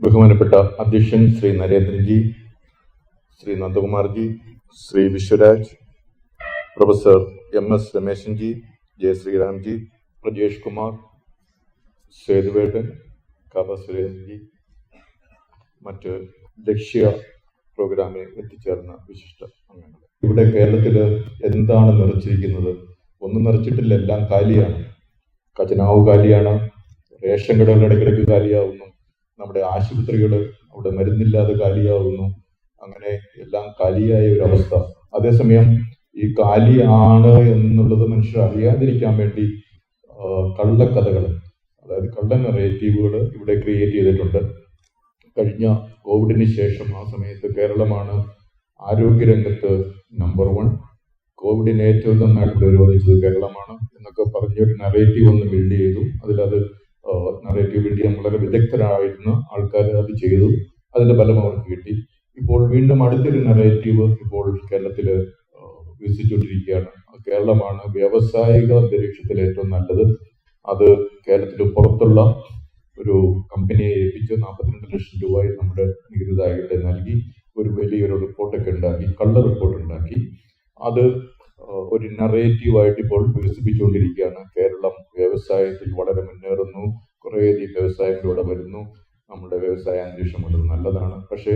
ബഹുമാനപ്പെട്ട അധ്യക്ഷൻ Shri നരേന്ദ്രൻജി Shri നന്ദകുമാർജി Shri Vishwaraj professor M S Rameshanji Jaya Sriramji Prajesh Kumar സേതുവേട്ടൻ കവ സുരേന്ദ്രജി മറ്റ് ലക്ഷ്യ പ്രോഗ്രാമിൽ എത്തിച്ചേർന്ന വിശിഷ്ട അംഗങ്ങൾ. ഇവിടെ കേരളത്തിൽ എന്താണ് നിറച്ചിരിക്കുന്നത്? ഒന്നും നിറച്ചിട്ടില്ല എല്ലാം കാലിയാണ്. ഖജനാവ് കാലിയാണ്. റേഷൻ കടകൾ ഇടയ്ക്കിടയ്ക്ക് കാലിയാവുന്നു. നമ്മുടെ ആശുപത്രികൾ അവിടെ മരുന്നില്ലാതെ കാലിയാവുന്നു. അങ്ങനെ എല്ലാം കാലിയായ ഒരു അവസ്ഥ. അതേസമയം ഈ കാലിയാണ് എന്നുള്ളത് മനുഷ്യർ അറിയാതിരിക്കാൻ വേണ്ടി കള്ളക്കഥകൾ അതായത് കള്ള നെറേറ്റീവുകൾ ഇവിടെ ക്രിയേറ്റ് ചെയ്തിട്ടുണ്ട്. കഴിഞ്ഞ കോവിഡിന് ശേഷം ആ സമയത്ത് കേരളമാണ് ആരോഗ്യരംഗത്ത് നമ്പർ വൺ കോവിഡിനെ ഏറ്റവും നന്നായിട്ട് പ്രതിരോധിച്ചത് കേരളമാണ് എന്നൊക്കെ പറഞ്ഞൊരു നറേറ്റീവ് ഒന്ന് ബിൽഡ് ചെയ്തു. അതിലത് നറേറ്റീവ് ചെയ്യാൻ വളരെ വിദഗ്ധരായിരുന്ന ആൾക്കാർ അത് ചെയ്തു. അതിന്റെ ഫലം അവർക്ക് കിട്ടി. ഇപ്പോൾ വീണ്ടും അടുത്തൊരു നറേറ്റീവ് ഇപ്പോൾ കേരളത്തിൽ വികസിച്ചുകൊണ്ടിരിക്കുകയാണ്. കേരളമാണ് വ്യാവസായിക അന്തരീക്ഷത്തിൽ ഏറ്റവും നല്ലത്. അത് കേരളത്തിന് പുറത്തുള്ള ഒരു കമ്പനിയെ ഏൽപ്പിച്ച് നാൽപ്പത്തിരണ്ട് ലക്ഷം രൂപ നമ്മുടെ നികുതിദായകരുടെ നൽകി ഒരു വലിയൊരു റിപ്പോർട്ടൊക്കെ ഉണ്ടാക്കി കള്ള റിപ്പോർട്ട് ഉണ്ടാക്കി. അത് ഒരു നറേറ്റീവായിട്ട് ഇപ്പോൾ വികസിപ്പിച്ചുകൊണ്ടിരിക്കുകയാണ്. കേരളം വ്യവസായത്തിൽ വളരെ മുന്നേറുന്നു. കുറേയധികം വ്യവസായങ്ങളിലൂടെ വരുന്നു. നമ്മുടെ വ്യവസായ അന്തരീക്ഷം വളരെ നല്ലതാണ്. പക്ഷേ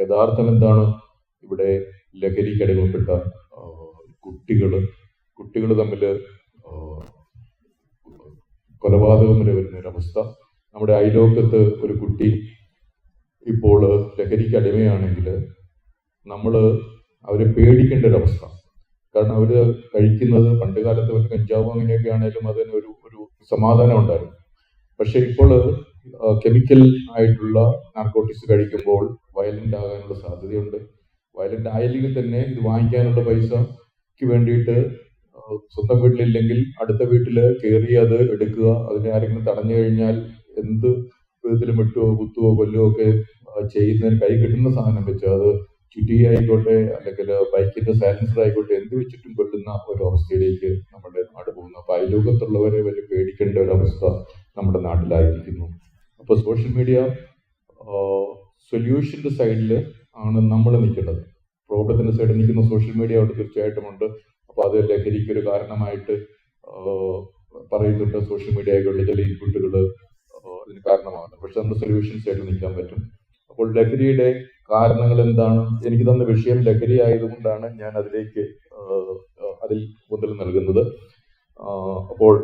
യഥാർത്ഥം എന്താണ്? ഇവിടെ ലഹരിക്ക് അടിമപ്പെട്ട കുട്ടികൾ കുട്ടികൾ തമ്മിൽ കൊലപാതകം വരെ വരുന്ന ഒരവസ്ഥ നമ്മുടെ അയലോക്കത്ത് ഒരു കുട്ടി ഇപ്പോൾ ലഹരിക്ക് അടിമയാണെങ്കിൽ നമ്മൾ അവരെ പേടിക്കേണ്ട ഒരവസ്ഥ കാരണം അവർ കഴിക്കുന്നത് പണ്ട് കാലത്ത് ഒരു കഞ്ചാവ് അങ്ങനെയൊക്കെ ആണെങ്കിലും അതിന് ഒരു ഒരു സമാധാനം ഉണ്ടായിരുന്നു. പക്ഷെ ഇപ്പോൾ കെമിക്കൽ ആയിട്ടുള്ള നാർക്കോട്ടിക്സ് കഴിക്കുമ്പോൾ വയലന്റ് ആകാനുള്ള സാധ്യതയുണ്ട്. വയലന്റ് ആയില്ലെങ്കിൽ തന്നെ ഇത് വാങ്ങിക്കാനുള്ള പൈസക്ക് വേണ്ടിയിട്ട് സ്വന്തം വീട്ടിലില്ലെങ്കിൽ അടുത്ത വീട്ടിൽ കയറി അത് എടുക്കുക അതിനെ ആരെങ്കിലും തടഞ്ഞു കഴിഞ്ഞാൽ എന്ത് വിധത്തിലും വെട്ടുവോ കുത്തുവോ കൊല്ലുവോ ഒക്കെ ചെയ്യുന്നതിന് കൈ കിട്ടുന്ന സാധനം വെച്ച് അത് ചുറ്റി ആയിക്കോട്ടെ അല്ലെങ്കിൽ ബൈക്കിന്റെ സൈലൻസർ ആയിക്കോട്ടെ എന്ത് വെച്ചിട്ടും കൊല്ലുന്ന ഒരു അവസ്ഥയിലേക്ക് നമ്മുടെ നാട് പോകുന്നു. അപ്പൊ അയലോകത്തുള്ളവരെ വരെ പേടിക്കേണ്ട ഒരു അവസ്ഥ നമ്മുടെ നാട്ടിലായിരിക്കുന്നു. അപ്പൊ സോഷ്യൽ മീഡിയ സൊല്യൂഷന്റെ സൈഡിൽ ആണ് നമ്മൾ നിൽക്കേണ്ടത്. പ്രോബ്ലത്തിന്റെ സൈഡിൽ നിൽക്കുന്ന സോഷ്യൽ മീഡിയ അവിടെ തീർച്ചയായിട്ടും ഉണ്ട്. അപ്പൊ അത് ലഹരിക്ക് ഒരു കാരണമായിട്ട് പറയുന്നുണ്ട് സോഷ്യൽ മീഡിയയിലുള്ള ചില ഇൻപുട്ടുകൾ അതിന് കാരണമാകുന്നു. പക്ഷെ നമ്മുടെ സൊല്യൂഷൻ സൈഡിൽ നിൽക്കാൻ പറ്റും. അപ്പോൾ ലഹരിയുടെ കാരണങ്ങൾ എന്താണ്? എനിക്ക് തന്ന വിഷയം ലഹരി ആയതുകൊണ്ടാണ് ഞാൻ അതിലേക്ക് അതിൽ മുതൽ നൽകുന്നത്. അപ്പോൾ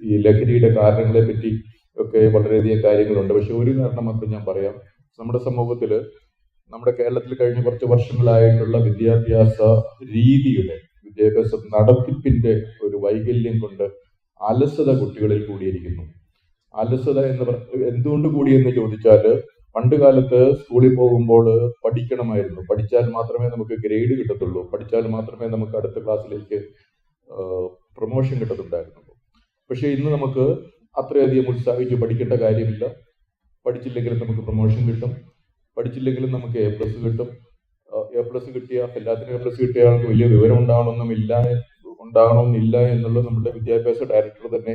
ഈ ലഹരിയുടെ കാരണങ്ങളെ പറ്റി ഒക്കെ വളരെയധികം കാര്യങ്ങളുണ്ട്. പക്ഷെ ഒരു കാരണം മാത്രം ഞാൻ പറയാം. നമ്മുടെ സമൂഹത്തിൽ നമ്മുടെ കേരളത്തിൽ കഴിഞ്ഞ കുറച്ച് വർഷങ്ങളായിട്ടുള്ള വിദ്യാഭ്യാസ രീതിയുടെ വിദ്യാഭ്യാസ നടത്തിപ്പിന്റെ ഒരു വൈകല്യം കൊണ്ട് അലസത കുട്ടികളിൽ കൂടിയിരിക്കുന്നു. അലസത എന്ന് എന്തുകൊണ്ട് കൂടിയെന്ന് ചോദിച്ചാൽ പണ്ട് കാലത്ത് സ്കൂളിൽ പോകുമ്പോൾ പഠിക്കണമായിരുന്നു. പഠിച്ചാൽ മാത്രമേ നമുക്ക് ഗ്രേഡ് കിട്ടത്തുള്ളൂ. പഠിച്ചാൽ മാത്രമേ നമുക്ക് അടുത്ത ക്ലാസ്സിലേക്ക് പ്രൊമോഷൻ കിട്ടത്തുണ്ടായിരുന്നുള്ളൂ. പക്ഷേ ഇന്ന് നമുക്ക് അത്രയധികം ഉത്സാഹിച്ച് പഠിക്കേണ്ട കാര്യമില്ല. പഠിച്ചില്ലെങ്കിലും നമുക്ക് പ്രൊമോഷൻ കിട്ടും. പഠിച്ചില്ലെങ്കിലും നമുക്ക് എ പ്ലസ് കിട്ടും. എ പ്ലസ് കിട്ടിയ എല്ലാത്തിനും എ പ്ലസ് കിട്ടിയ ആൾക്ക് വലിയ വിവരം ഉണ്ടാവണമെന്നില്ല ഉണ്ടാകണമെന്നില്ല എന്നുള്ളത് നമ്മുടെ വിദ്യാഭ്യാസ ഡയറക്ടർ തന്നെ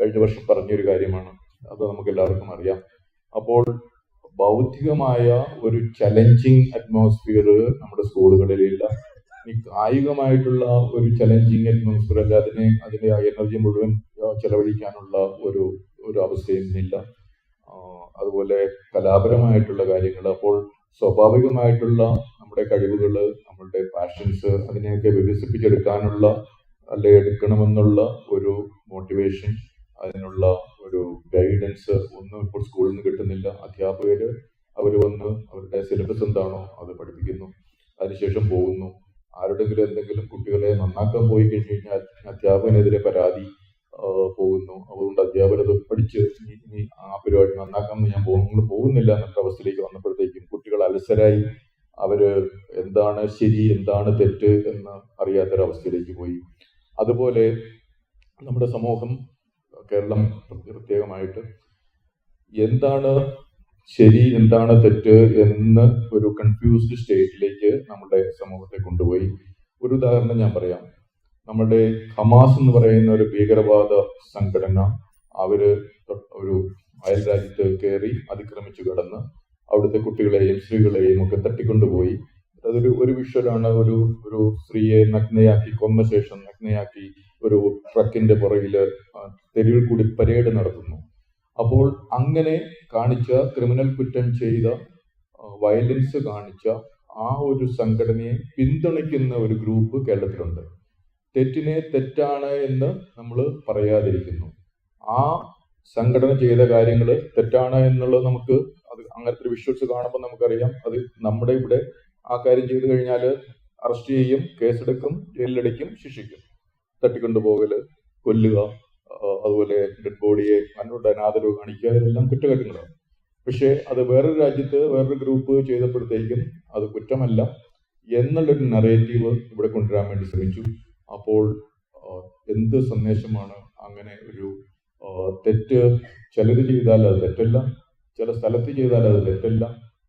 കഴിഞ്ഞ വർഷം പറഞ്ഞൊരു കാര്യമാണ്. അത് നമുക്ക് എല്ലാവർക്കും അറിയാം. അപ്പോൾ ബൗദ്ധികമായ ഒരു ചലഞ്ചിങ് അറ്റ്മോസ്ഫിയർ നമ്മുടെ സ്കൂളുകളിലില്ല ഈ കായികമായിട്ടുള്ള ഒരു ചലഞ്ചിങ് അറ്റ്മോസ്ഫിയർ അല്ല അതിനെ അതിന്റെ എനർജി മുഴുവൻ ചെലവഴിക്കാനുള്ള ഒരു ഒരു അവസ്ഥയും ഇന്നില്ല. അതുപോലെ കലാപരമായിട്ടുള്ള കാര്യങ്ങൾ അപ്പോൾ സ്വാഭാവികമായിട്ടുള്ള നമ്മുടെ കഴിവുകൾ നമ്മളുടെ പാഷൻസ് അതിനെയൊക്കെ വികസിപ്പിച്ചെടുക്കാനുള്ള അല്ലെ എടുക്കണമെന്നുള്ള ഒരു മോട്ടിവേഷൻ അതിനുള്ള ഒരു ഗൈഡൻസ് ഒന്നും ഇപ്പോൾ സ്കൂളിൽ നിന്ന് കിട്ടുന്നില്ല. അധ്യാപകർ അവർ വന്ന് അവരുടെ സിലബസ് എന്താണോ അത് പഠിപ്പിക്കുന്നു. അതിനുശേഷം പോകുന്നു. ആരുടെങ്കിലും എന്തെങ്കിലും കുട്ടികളെ നന്നാക്കാൻ പോയി കഴിഞ്ഞു കഴിഞ്ഞാൽ അധ്യാപകനെതിരെ പരാതി പോകുന്നു. അതുകൊണ്ട് അധ്യാപകർ അത് പഠിച്ച് ഇനി ആ പരിപാടി നന്നാക്കാൻ ഞാൻ പോകുന്നു. പോകുന്നില്ല എന്നൊക്കെ അവസ്ഥയിലേക്ക് വന്നപ്പോഴത്തേക്കും കുട്ടികൾ അലസരായി. അവർ എന്താണ് ശരി എന്താണ് തെറ്റ് എന്ന് അറിയാത്തൊരവസ്ഥയിലേക്ക് പോയി. അതുപോലെ നമ്മുടെ സമൂഹം കേരളം പ്രത്യേകമായിട്ട് എന്താണ് ശരി എന്താണ് തെറ്റ് എന്ന് ഒരു കൺഫ്യൂസ്ഡ് സ്റ്റേറ്റിലേക്ക് നമ്മുടെ സമൂഹത്തെ കൊണ്ടുപോയി. ഒരു ഉദാഹരണം ഞാൻ പറയാം. നമ്മുടെ ഹമാസ് എന്ന് പറയുന്ന ഒരു ഭീകരവാദ സംഘടന അവർ ഒരു അയൽ രാജ്യത്ത് കയറി അതിക്രമിച്ചു കടന്ന് അവിടുത്തെ കുട്ടികളെയും സ്ത്രീകളെയും ഒക്കെ തട്ടിക്കൊണ്ടുപോയി. അതൊരു ഒരു വിഷ്വലാണ് ഒരു ഒരു സ്ത്രീയെ നഗ്നയാക്കി കൊന്ന ശേഷം നഗ്നയാക്കി ഒരു ട്രക്കിന്റെ പുറകിൽ തെരുവിൽ കൂടി പരേഡ് നടത്തുന്നു. അപ്പോൾ അങ്ങനെ കാണിച്ച ക്രിമിനൽ കുറ്റം ചെയ്ത വയലൻസ് കാണിച്ച ആ ഒരു സംഘടനയെ പിന്തുണയ്ക്കുന്ന ഒരു ഗ്രൂപ്പ് കേരളത്തിലുണ്ട്. തെറ്റിനെ തെറ്റാണ് എന്ന് നമ്മൾ പറയാതിരിക്കുന്നു. ആ സംഘടന ചെയ്ത കാര്യങ്ങൾ തെറ്റാണ് എന്നുള്ളത് നമുക്ക് അത് അങ്ങനത്തെ വിഷ്വൽസ് കാണുമ്പോൾ നമുക്കറിയാം. അത് നമ്മുടെ ഇവിടെ ആ കാര്യം ചെയ്തു കഴിഞ്ഞാൽ അറസ്റ്റ് ചെയ്യും കേസെടുക്കും ജയിലിലടിക്കും ശിക്ഷിക്കും. തട്ടിക്കൊണ്ടുപോകൽ കൊല്ലുക അതുപോലെ ഡെഡ് ബോഡിയെ അന്നോട്ട് അനാദരവ് കാണിക്കുക ഇതെല്ലാം കുറ്റകൃത്യങ്ങളാണ്. പക്ഷേ അത് വേറൊരു രാജ്യത്ത് വേറൊരു ഗ്രൂപ്പ് ചെയ്തപ്പോഴത്തേക്കും അത് കുറ്റമല്ല എന്നുള്ളൊരു നറേറ്റീവ് ഇവിടെ കൊണ്ടുവരാൻ വേണ്ടി ശ്രമിച്ചു. അപ്പോൾ എന്ത് സന്ദേശമാണ് അങ്ങനെ ഒരു തെറ്റ് ചിലർ ചെയ്താൽ അത് തെറ്റല്ല ചില സ്ഥലത്ത് ചെയ്താൽ അത് തെറ്റല്ല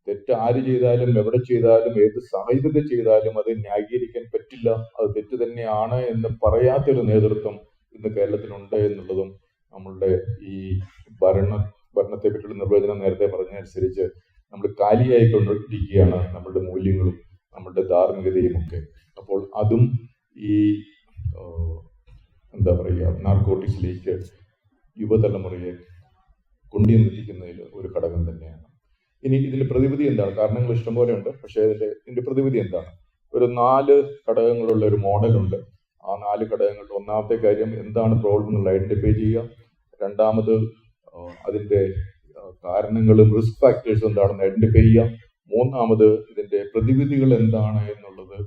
തെറ്റ് ആര് ചെയ്താലും എവിടെ ചെയ്താലും ഏത് സാഹചര്യത്തിൽ ചെയ്താലും അത് ന്യായീകരിക്കാൻ പറ്റില്ല. അത് തെറ്റ് തന്നെയാണ് എന്ന് പറയാത്തൊരു നേതൃത്വം ഇന്ന് കേരളത്തിലുണ്ട് എന്നുള്ളതും നമ്മളുടെ ഈ ഭരണ ഭരണത്തെ പറ്റിയുള്ള നിർവചനം നേരത്തെ പറഞ്ഞതനുസരിച്ച് നമ്മൾ കാലിയായിക്കൊണ്ടിരിക്കുകയാണ് നമ്മളുടെ മൂല്യങ്ങളും നമ്മളുടെ ധാർമ്മികതയും ഒക്കെ അപ്പോൾ അതും ഈ എന്താ പറയുക നാർക്കോട്ടിക്സിലേക്ക് യുവതലമുറയെ കൊണ്ടുവന്നിരിക്കുന്നതിൽ ഒരു ഘടകം തന്നെയാണ്. ഇനി ഇതിൽ പ്രതിവിധി എന്താണ്? കാരണങ്ങൾ ഇഷ്ടംപോലെ ഉണ്ട്. പക്ഷേ ഇതിന്റെ ഇതിന്റെ പ്രതിവിധി എന്താണ്? ഒരു നാല് ഘടകങ്ങളുള്ള ഒരു മോഡലുണ്ട് ആ നാല് ഘടകങ്ങളിൽ ഒന്നാമത്തെ കാര്യം എന്താണ് പ്രോബ്ലം എന്നുള്ള ഐഡന്റിഫൈ ചെയ്യുക. രണ്ടാമത് അതിന്റെ കാരണങ്ങളും റിസ്ക് ഫാക്ടേഴ്സ് എന്താണെന്ന് ഐഡന്റിഫൈ ചെയ്യുക. മൂന്നാമത് ഇതിന്റെ പ്രതിവിധികൾ എന്താണ് എന്നുള്ളത്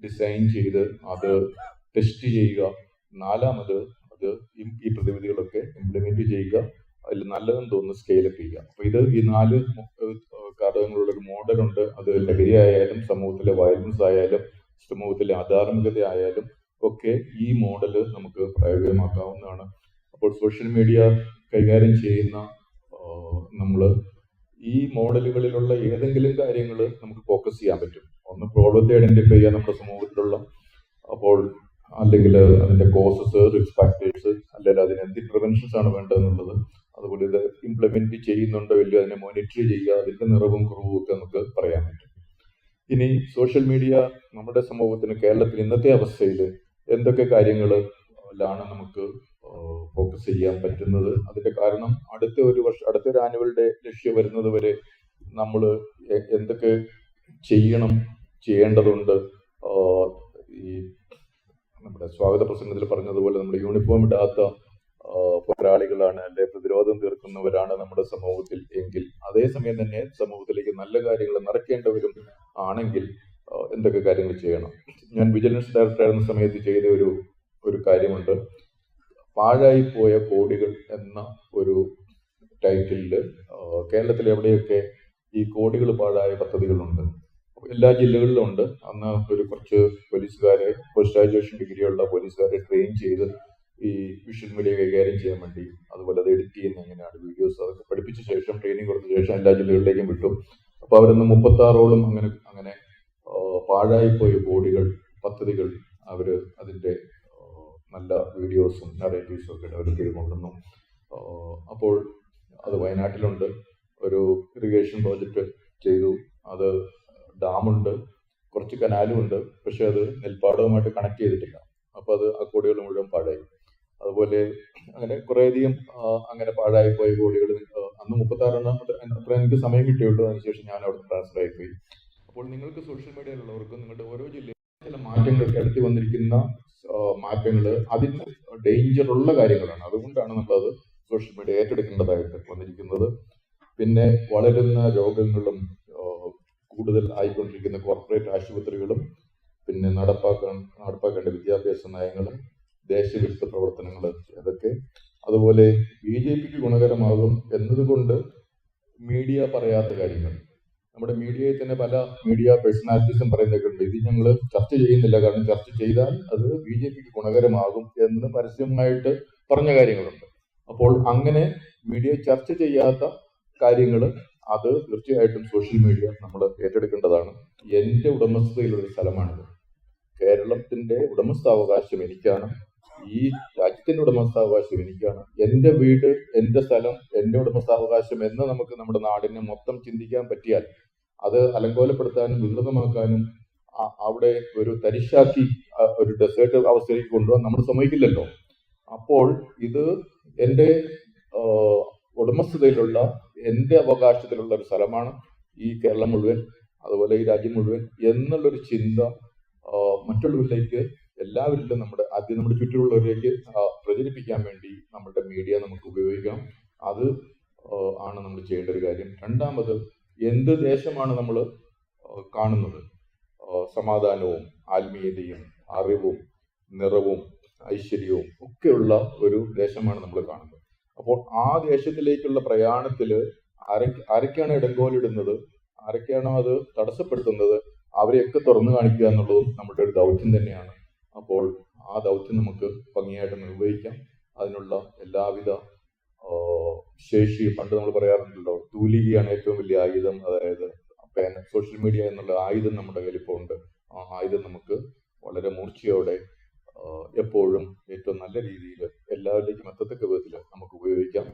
ഡിസൈൻ ചെയ്ത് അത് ടെസ്റ്റ് ചെയ്യുക. നാലാമത് അത് ഈ പ്രതിവിധികളൊക്കെ ഇംപ്ലിമെന്റ് ചെയ്യുക. അതിൽ നല്ലതെന്ന് തോന്നുന്നു സ്കെയിലപ്പ് ചെയ്യുക. അപ്പൊ ഇത് ഈ നാല് ഘടകങ്ങളുള്ള ഒരു മോഡലുണ്ട് അത് ലഹരി ആയാലും സമൂഹത്തിലെ വയലൻസ് ആയാലും സമൂഹത്തിലെ അധാർമികത ആയാലും ഒക്കെ ഈ മോഡൽ നമുക്ക് പ്രയോജനമാക്കാവുന്നതാണ്. അപ്പോൾ സോഷ്യൽ മീഡിയ കൈകാര്യം ചെയ്യുന്ന നമ്മൾ ഈ മോഡലുകളിലുള്ള ഏതെങ്കിലും കാര്യങ്ങൾ നമുക്ക് ഫോക്കസ് ചെയ്യാൻ പറ്റും. ഒന്ന് പ്രോബ്ലത്തെ ഐഡന്റിഫൈ ചെയ്യുക നമ്മുടെ സമൂഹത്തിലുള്ള അപ്പോൾ അല്ലെങ്കിൽ അതിന്റെ കോസസ് റിസ്ക് ഫാക്ടേഴ്സ് അല്ലെങ്കിൽ അതിന് എന്ത് പ്രിവെൻഷൻസ് ആണ് വേണ്ടതെന്നുള്ളത്. അതുപോലെ ഇത് ഇംപ്ലിമെന്റ് ചെയ്യുന്നുണ്ടോ ഇല്ലയോ അതിനെ മോണിറ്റർ ചെയ്യുക അതിന്റെ നിറവും കുറവും ഒക്കെ നമുക്ക് പറയാൻ പറ്റും. ഇനി സോഷ്യൽ മീഡിയ നമ്മുടെ സമൂഹത്തിന് കേരളത്തിൽ ഇന്നത്തെ അവസ്ഥയിൽ എന്തൊക്കെ കാര്യങ്ങളിലാണ് നമുക്ക് ഫോക്കസ് ചെയ്യാൻ പറ്റുന്നത്? അതിന്റെ കാരണം അടുത്ത ഒരു വർഷം അടുത്ത ഒരു ആനുവൽ ഡേ ലക്ഷ്യം വരുന്നത് വരെ നമ്മൾ എന്തൊക്കെ ചെയ്യണം ചെയ്യേണ്ടതുണ്ട്? ഈ നമ്മുടെ സ്വാഗത പ്രസംഗത്തിൽ പറഞ്ഞതുപോലെ നമ്മുടെ യൂണിഫോം ഇടാത്ത പോരാളികളാണ് അല്ലെ പ്രതിരോധം തീർക്കുന്നവരാണ് നമ്മുടെ സമൂഹത്തിൽ എങ്കിൽ അതേസമയം തന്നെ സമൂഹത്തിലേക്ക് നല്ല കാര്യങ്ങൾ നടക്കേണ്ടവരും ആണെങ്കിൽ എന്തൊക്കെ കാര്യങ്ങൾ ചെയ്യണം? ഞാൻ വിജിലൻസ് ഡയറക്ടർ ആയിരുന്ന സമയത്ത് ചെയ്ത ഒരു ഒരു കാര്യമുണ്ട്. പാഴായി പോയ കോടികൾ എന്ന ഒരു ടൈറ്റിലിൽ ആ, കേരളത്തിൽ എവിടെയൊക്കെ ഈ കോടികൾ പാഴായ പദ്ധതികളുണ്ട്? എല്ലാ ജില്ലകളിലും ഉണ്ട്. അന്ന് ഒരു കുറച്ച് പോലീസുകാരെ പോസ്റ്റ് ഗ്രാജുവേഷൻ ഡിഗ്രിയുള്ള പോലീസുകാരെ ട്രെയിൻ ചെയ്ത് ഈ വിഷ്വൽ മീഡിയ കൈകാര്യം ചെയ്യാൻ വേണ്ടി അതുപോലെ അത് എഡിറ്റ് ചെയ്യുന്ന എങ്ങനെയാണ് വീഡിയോസ് അതൊക്കെ പഠിപ്പിച്ച ശേഷം ട്രെയിനിങ് കൊടുത്ത ശേഷം എല്ലാ ജില്ലകളിലേക്കും വിട്ടു. അപ്പൊ അവരൊന്ന് മുപ്പത്താറോളം അങ്ങനെ അങ്ങനെ പാഴായി പാഴായിപ്പോയ ബോഡികൾ പദ്ധതികൾ അവർ അതിന്റെ നല്ല വീഡിയോസും നറേറ്റീവ്സും ഒക്കെ അവർ കൊണ്ടുവന്നു അപ്പോൾ അത് വയനാട്ടിലുണ്ട്. ഒരു ഇറിഗേഷൻ പ്രോജക്റ്റ് ചെയ്തു. അത് ഡാമുണ്ട്. കുറച്ച് കനാലും ഉണ്ട് പക്ഷെ അത് നെൽപ്പാടവുമായിട്ട് കണക്ട് ചെയ്തിട്ടില്ല. അപ്പോൾ അത് ആ കോടികൾ മുഴുവൻ പാഴായി. അതുപോലെ അങ്ങനെ കുറേയധികം അങ്ങനെ പാഴായി പോയ കോടികൾ അന്ന് മുപ്പത്താറെണ്ണം അത്ര എനിക്ക് സമയം കിട്ടിയുള്ളൂ അതിനുശേഷം ഞാൻ അവിടെ ട്രാൻസ്ഫർ ആയിപ്പോയി അപ്പോൾ നിങ്ങൾക്ക് സോഷ്യൽ മീഡിയയിലുള്ളവർക്കും നിങ്ങളുടെ ഓരോ ജില്ലയിലും ചില മാറ്റങ്ങൾ കിടത്തി വന്നിരിക്കുന്ന മാറ്റങ്ങൾ അതിന് ഡേഞ്ചർ ഉള്ള കാര്യങ്ങളാണ്. അതുകൊണ്ടാണ് നമ്മളത് സോഷ്യൽ മീഡിയ ഏറ്റെടുക്കേണ്ടതായിട്ട് വന്നിരിക്കുന്നത്. പിന്നെ വളരുന്ന രോഗങ്ങളും കൂടുതൽ ആയിക്കൊണ്ടിരിക്കുന്ന കോർപ്പറേറ്റ് ആശുപത്രികളും പിന്നെ നടപ്പാക്കാൻ നടപ്പാക്കേണ്ട വിദ്യാഭ്യാസ നയങ്ങളും ദേശവിരുദ്ധ പ്രവർത്തനങ്ങൾ അതൊക്കെ. അതുപോലെ ബി ജെ പിക്ക് ഗുണകരമാകും എന്നതുകൊണ്ട് മീഡിയ പറയാത്ത കാര്യങ്ങൾ. നമ്മുടെ മീഡിയയിൽ തന്നെ പല മീഡിയ പേഴ്സണാലിറ്റീസും പറയുന്നതൊക്കെ ഉണ്ട് ഇത് ഞങ്ങൾ ചർച്ച ചെയ്യുന്നില്ല. കാരണം ചർച്ച ചെയ്താൽ അത് ബി ജെ പിക്ക് ഗുണകരമാകും എന്ന് പരസ്യമായിട്ട് പറഞ്ഞ കാര്യങ്ങളുണ്ട്. അപ്പോൾ അങ്ങനെ മീഡിയ ചർച്ച ചെയ്യാത്ത കാര്യങ്ങൾ അത് തീർച്ചയായിട്ടും സോഷ്യൽ മീഡിയ നമ്മൾ ഏറ്റെടുക്കേണ്ടതാണ്. എന്റെ ഉടമസ്ഥതയിലുള്ള സ്ഥലമാണിത്. കേരളത്തിന്റെ ഉടമസ്ഥാവകാശം എനിക്കാണ്. ഈ രാജ്യത്തിന്റെ ഉടമസ്ഥാവകാശം എനിക്കാണ്. എന്റെ വീട് എന്റെ സ്ഥലം എന്റെ ഉടമസ്ഥാവകാശം എന്ന് നമുക്ക് നമ്മുടെ നാടിനെ മൊത്തം ചിന്തിക്കാൻ പറ്റിയാൽ അത് അലങ്കോലപ്പെടുത്താനും വികൃതമാക്കാനും അവിടെ ഒരു തരിശാക്കി ഒരു ഡെസേർട്ട് അവസ്ഥയിലേക്ക് കൊണ്ടുപോകാൻ നമ്മൾ സമ്മതിക്കില്ലല്ലോ. അപ്പോൾ ഇത് എന്റെ ഉടമസ്ഥതയിലുള്ള എന്റെ അവകാശത്തിലുള്ള ഒരു സ്ഥലമാണ് ഈ കേരളം മുഴുവൻ അതുപോലെ ഈ രാജ്യം മുഴുവൻ എന്നുള്ളൊരു ചിന്ത മറ്റുള്ളവരിലേക്ക് എല്ലാവരിലും നമ്മുടെ ആദ്യം നമ്മുടെ ചുറ്റുമുള്ളവരിലേക്ക് പ്രചരിപ്പിക്കാൻ വേണ്ടി നമ്മുടെ മീഡിയ നമുക്ക് ഉപയോഗിക്കാം. അത് ആണ് നമ്മൾ ചെയ്യേണ്ട ഒരു കാര്യം. രണ്ടാമത് എന്ത് ദേശമാണ് നമ്മൾ കാണുന്നത്? സമാധാനവും ആത്മീയതയും അറിവും നിറവും ഐശ്വര്യവും ഒക്കെയുള്ള ഒരു ദേശമാണ് നമ്മൾ കാണുന്നത്. അപ്പോൾ ആ ദേശത്തിലേക്കുള്ള പ്രയാണത്തിൽ ആരൊക്കെ ആരൊക്കെയാണ് ഇടങ്കോലിടുന്നത്? ആരൊക്കെയാണോ അത് തടസ്സപ്പെടുത്തുന്നത്? അവരെയൊക്കെ തുറന്നു കാണിക്കുക എന്നുള്ളതും നമ്മുടെ ഒരു ദൗത്യം തന്നെയാണ്. അപ്പോൾ ആ ദൗത്യം നമുക്ക് ഭംഗിയായിട്ട് നിർവഹിക്കാം. അതിനുള്ള എല്ലാവിധ ശേഷി പണ്ട് നമ്മൾ പറയാറുണ്ടല്ലോ തൂലികയാണ് ഏറ്റവും വലിയ ആയുധം. അതായത് സോഷ്യൽ മീഡിയ എന്നുള്ള ആയുധം നമ്മുടെ കയ്യിൽ ഇപ്പോൾ ഉണ്ട്. ആ ആയുധം നമുക്ക് വളരെ മൂർച്ചയോടെ എപ്പോഴും ഏറ്റവും നല്ല രീതിയിൽ എല്ലാവരിലേക്കും എത്തത്തക്ക വിധത്തിൽ നമുക്ക് ഉപയോഗിക്കാം.